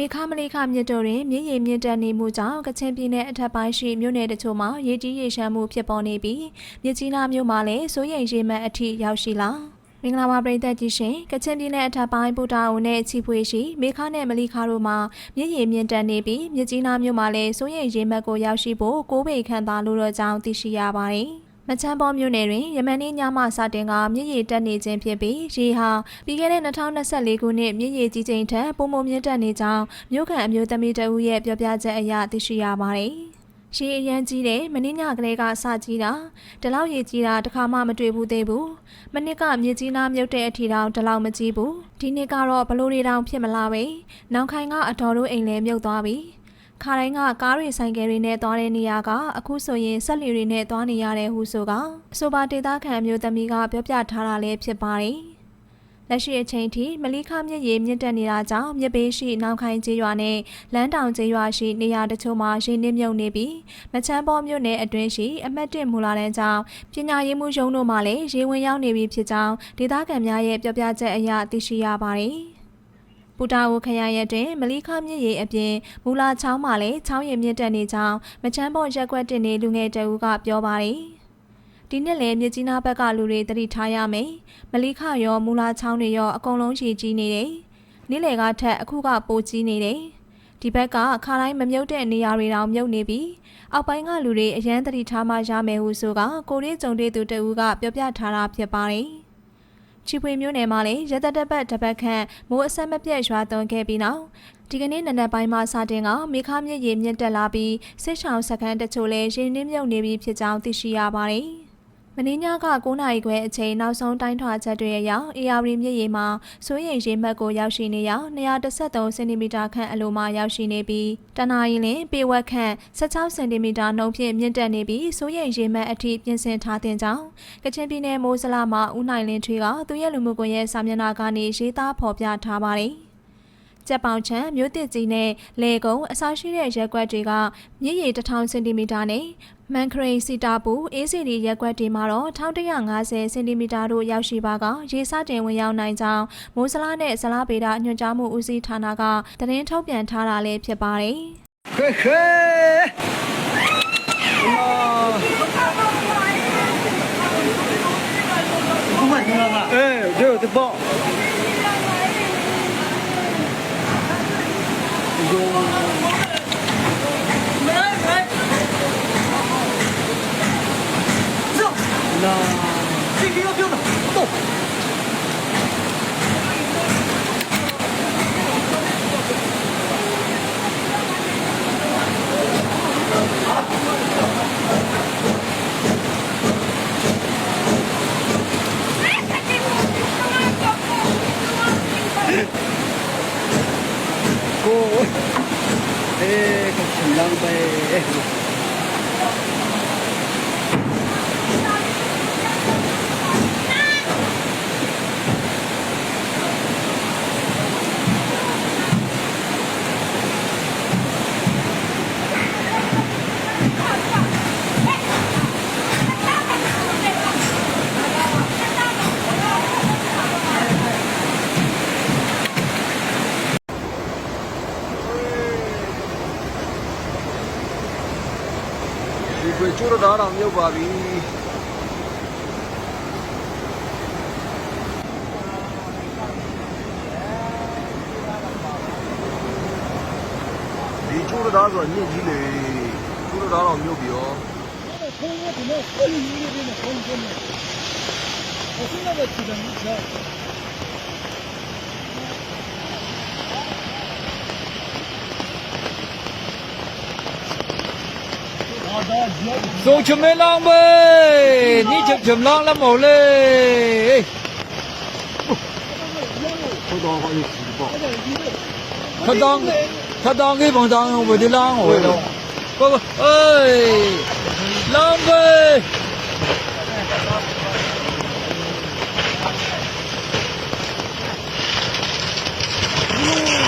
မေခမလေးခမြစ်တို့တွင်မြစ်ရည်မြင့်တက်နေမှုကြောင့်ကချင်ပြည်နယ်အထက်ပိုင်းရှိမြို့နယ်တချို့မှာရေကြီးရေရှမ်းမှုဖြစ်ပေါ်နေပြီးမြစ်ကြီးနားမြို့မှာလည်းစိုးရိမ်ရေမှတ်အထိရောက်ရှိလာမင်္ဂလာပါပရိသတ်ကြီးရှင်ကချင်ပြည်နယ်အထက်ပိုင်းပူတာအုံနဲ့ချီဖွေရှိမေခနဲ့မလီခါတို့မှာမြစ်ရည်မြင့်တက်နေပြီးမြစ်ကြီးနားမြို့မှာလည်းစိုးရိမ်ရေမှတ်ကိုရောက်ရှိဖို့ကိုးပေခန့်သာလို့တော့ကြောင်းသိရှိရပါတယ် မချမ်းပေါ်မြို့နယ်တွင်ယမန်နေ့ညမှစတင်ကမြစ်ရည်တက်နေခြင်းဖြစ်ပြီးရေဟာပြီးခဲ့တဲ့2024ခုနှစ်မြစ်ရည်ကြီးချိန်ထက်ပုံမမြင့်တက်နေကြောင်းမြို့ခံအမျိုးသမီးတဦးရဲ့ပြောပြချက်အရသိရှိရပါတယ်။ရေအရန်ကြီးတဲ့မင်းညကလေးကစကြီးတာဒီလောက်ရေကြီးတာတစ်ခါမှမတွေ့ဘူးသေးဘူး။မနစ်ကမြစ်ကြီးနားမြုပ်တဲ့အထီတောင်ဒီလောက်မကြီးဘူး။ဒီနှစ်ကတော့ဘလို့တွေတောင်ဖြစ်မလားပဲ။နောက်ခိုင်ကအတော်တို့အိမ်လဲမြုပ်သွားပြီ။ ခါတိုင်းကကားတွေဆိုင်ကယ်တွေနဲ့သွားတဲ့နေရာကအခုဆိုရင်ဆက်လီတွေနဲ့သွားနေရတယ်ဟုဆိုကအဆိုပါဒေတာခံအမျိုးသမီးကပြောပြထားတာလည်းဖြစ်ပါတယ်။လက်ရှိအချိန်ထိမလိခမြစ်ရေမြင့်တက်နေတာကြောင့်မြစ်ဘေးရှိနောင်ခိုင်ကျေးရွာနဲ့လမ်းတောင်ကျေးရွာရှိနေရာတချို့မှာရေနစ်မြုပ်နေပြီးမချမ်းပေါ်မြို့နယ်အတွင်းရှိအမှတ်1မူလာတန်းကြောင့်ပညာရေးမှုရုံးတို့မှလည်းရေဝင်ရောက်နေပြီဖြစ်ကြောင်းဒေတာခံများရဲ့ပြောပြချက်အရသိရှိရပါတယ်။ ပူတာဝခရိုင်ရဲ့တွင်မလီခမြစ်ရေအပြင်မူလာချောင်းမှာလည်းချောင်းရည်မြင့်တက်နေကြောင်းမချမ်းပေါ်ရက်ကွက်တင်နေလူငယ်တအူးကပြောပါတယ်။ဒီနှစ်လည်းမြစ်ကြီးနားဘက်ကလူတွေတတိထားရမယ်။မလီခရောမူလာချောင်းတွေရောအကုန်လုံးရေကြီးနေတယ်။နေ့လယ်ကထက်အခုကပိုကြီးနေတယ်။ဒီဘက်ကခါတိုင်းမမြုပ်တဲ့နေရာတွေတောင်မြုပ်နေပြီးအောက်ပိုင်းကလူတွေအရန်တတိထားမှရမယ်ဟုဆိုကကိုရီးကြုံတဲ့သူတအူးကပြောပြထားတာဖြစ်ပါတယ်။ ချီဖွေမျိုးနယ်မှာလည်းရသက်တပတ်တစ်ပတ်ခန့်မိုးအဆက်မပြတ်ရွာသွန်းခဲ့ပြီးနောက်ဒီကနေ့နံနက်ပိုင်းမှာစတင်ကမေခမြစ်ရေမြင့်တက်လာပြီးစစ်ဆောင်စခန်းတချို့လည်းရေနှင်းမြုပ်နေပြီဖြစ်ကြောင်းသိရှိရပါတယ်။ မင်းညက9နာရီခွဲအချိန်နောက်ဆုံးတိုင်းထွာချက်တွေအရ AR မြစ်ရေမှာစိုးရိမ်ရေမှတ်ကိုရောက်ရှိနေရာ133စင်တီမီတာခန့်အလိုမှာရောက်ရှိနေပြီးတနအီလင်ပေဝက်ခန့်16စင်တီမီတာနှုန်းဖြင့်မြင့်တက်နေပြီးစိုးရိမ်ရေမှတ်အထိပြင်ဆင်ထားတဲ့ကြောင်းကချင်ပြည်နယ်မိုးစလာမှာဦးနိုင်လင်းထွေးကသူရဲ့လူမှုကွန်ရက်စာမျက်နှာကနေရေးသားဖော်ပြထားပါတယ်။ ကြက်ပေါင်ချံမြို့တစ်ကြီးနဲ့လေကုန်းအစရှိတဲ့ရက်ကွက်တွေကမြစ်ရေ1000စင်တီမီတာနဲ့မန်ခရိန်စီတာပူအေးစီဒီရက်ကွက်တွေမှာတော့1150စင်တီမီတာတို့ရောက်ရှိပါကရေစတင်ဝင်ရောက်နိုင်ကြောင်းမိုးစလားနဲ့ဇလားပေတာညွှန်ကြားမှုဦးစီးဌာနကသတင်းထုတ်ပြန်ထားတာလည်းဖြစ်ပါတယ်။ခဲခဲ။ဟုတ်ပါဘူး။အဲကျိုးတပေါ့ 的报。走，那这 de eh, esto. တသားတော်မြုပ်ပါပြီဒီချိုးတသားဆိုညစ်ကြီးလေချိုးတသားတော်မြုပ်ပြီးရောခိုးရတဲ့နော်ခိုးရတဲ့နော်ခိုးရတဲ့နော်အခုနောက်ကျတယ်နော် ဒီလောင်းဝေတော့ကိုအေးလောင်းပဲလောင်းတယ်ဆုံးချမဲလောင်းတယ်ဆိုရင်တော့ကြပါ့ Oh, Mijina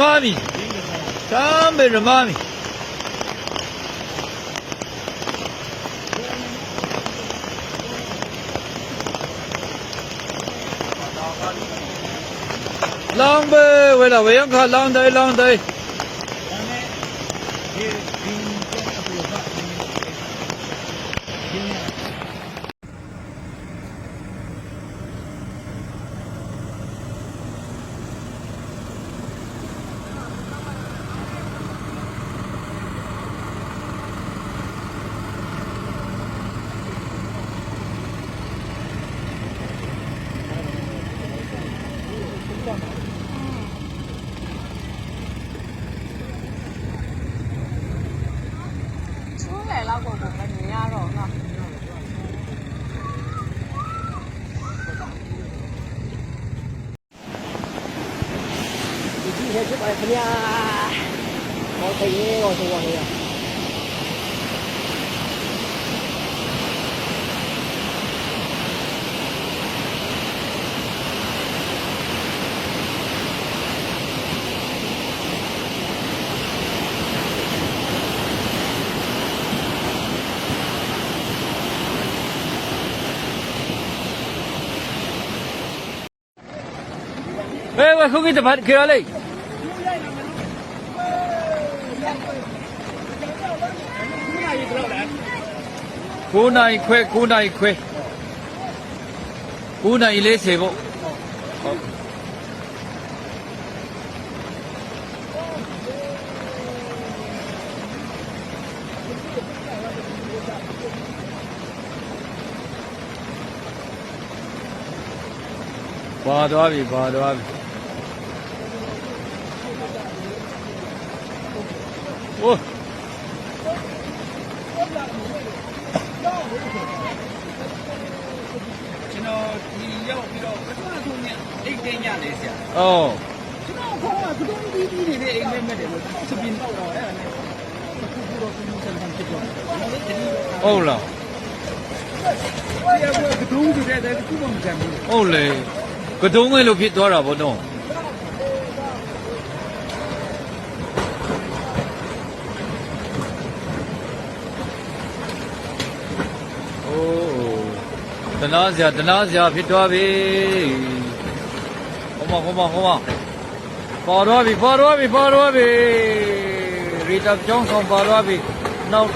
မမီတမ်းပဲရမမီလောင်းပဲဝဲလာ 해줄거야그냥어떻게어떻게해요 왜, 왜, 거기서 말, 그러 래? 9နိုင်ခွဲ9နိုင်ခွဲ9နိုင်40ပေါ့ဟုတ်ပါသွားပြီပါသွားပြီ โอ้ကျွန်တော်ဒီရောက်ပြီးတော့ပထမဆုံးညအိတ်တင်းညနေဆရာအော်ကျွန်တော်ခေါင်းကကတုံးပြီးပြီးနေတဲ့အိမ်မဲမဲ့တယ်လို့သူပြင်တော့တော့အဲ့ဒါနဲ့အခုခုတော့သူစံတန်းဖြစ်သွားတယ်ဟုတ်လားအဲ့ရကကတုံးတူတဲ့တဲ့ခုမှမကြမ်းဘူးဟုတ်လေကတုံးငယ်လို့ဖြစ်သွားတာဗောတော့ တနာစရာတနာစရာဖြစ်သွားပြီဟောမဟောမဟောမပေါ်သွားပြီပေါ်သွားပြီပေါ်သွားပြီရီတာကျောင်းဆောင်ပေါ်သွားပြီနောက်